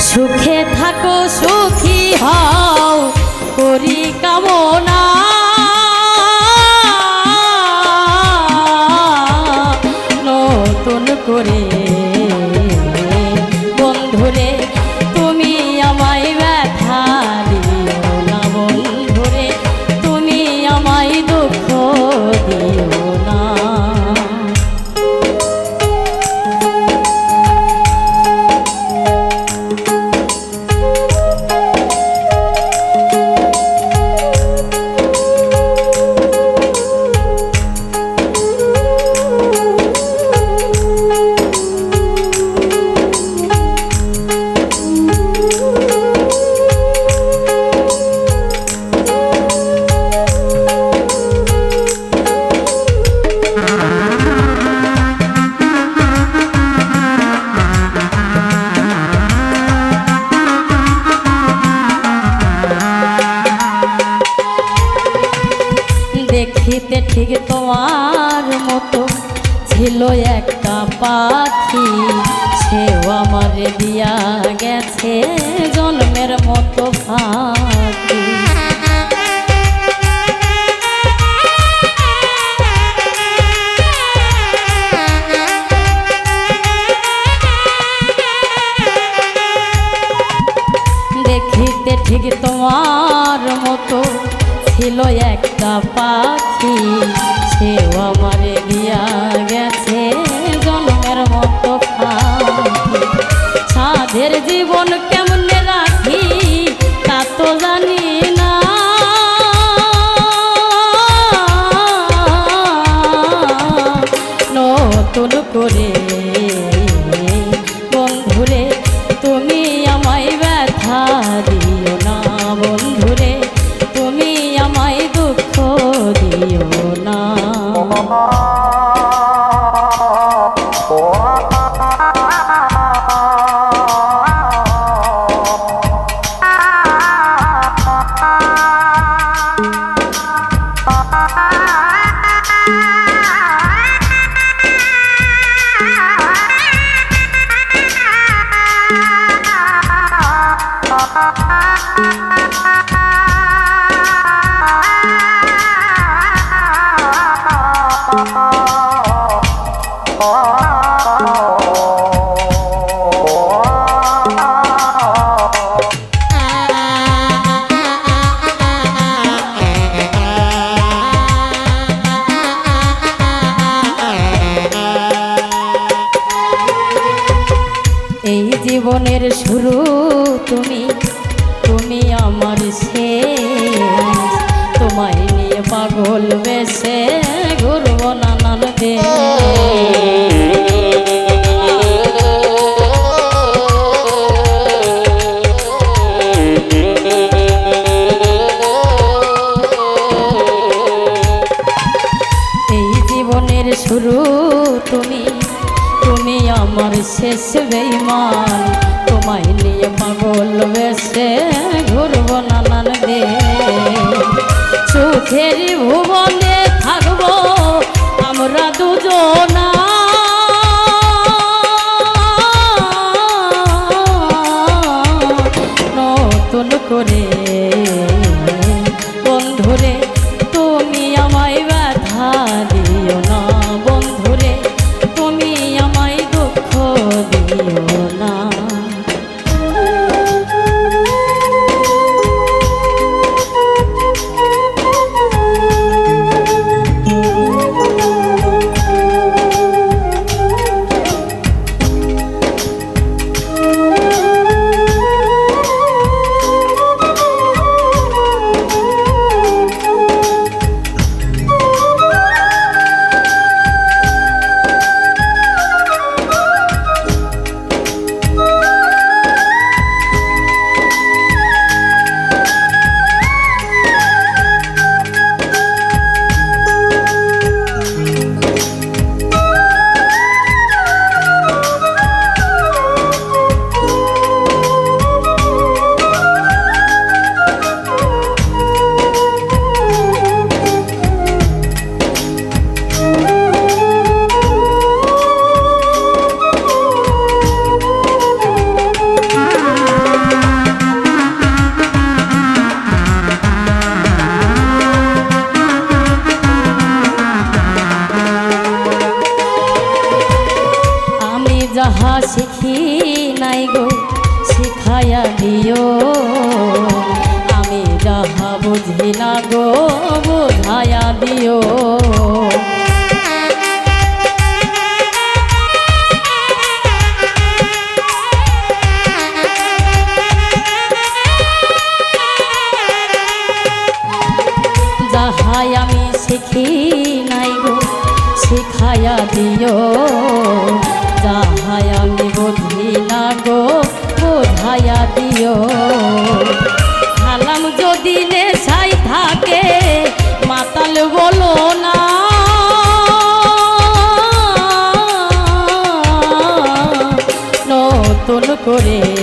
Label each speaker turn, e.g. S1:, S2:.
S1: সুখে থাকো সুখী হও করি কামনা নতুন করে ঠিক তোমার মতো ছিল একটা পাখি, সেও আমার দিয়া গেছে জন্মের মতো ফাঁকি। দেখিতে ঠিক তোমার পাখি, সেও আমারে দিয়া গেছে জন্মের মতো সাধের জীবন কেমনে রাখি, তা তো জানি না। নতুন করে দিও না এই জীবনের শুরু তুমি তুমি আমার শেষ। তোমায় নিয়ে পাগল বেশে ঘুরব নানান জীবনের শুরু তুমি শেষ বেইমান তোমায় নিয়ে পাগল বেশে ঘুরব নানান দে। সুখের ভুবনে থাকব আমরা দুজনা। নতুন করে বুঝাইয়া দিও। আমি যাহা বুঝি না গো, বুঝাইয়া দিও। আমি শিখি নাই গো, শিখাইয়া দিও। করে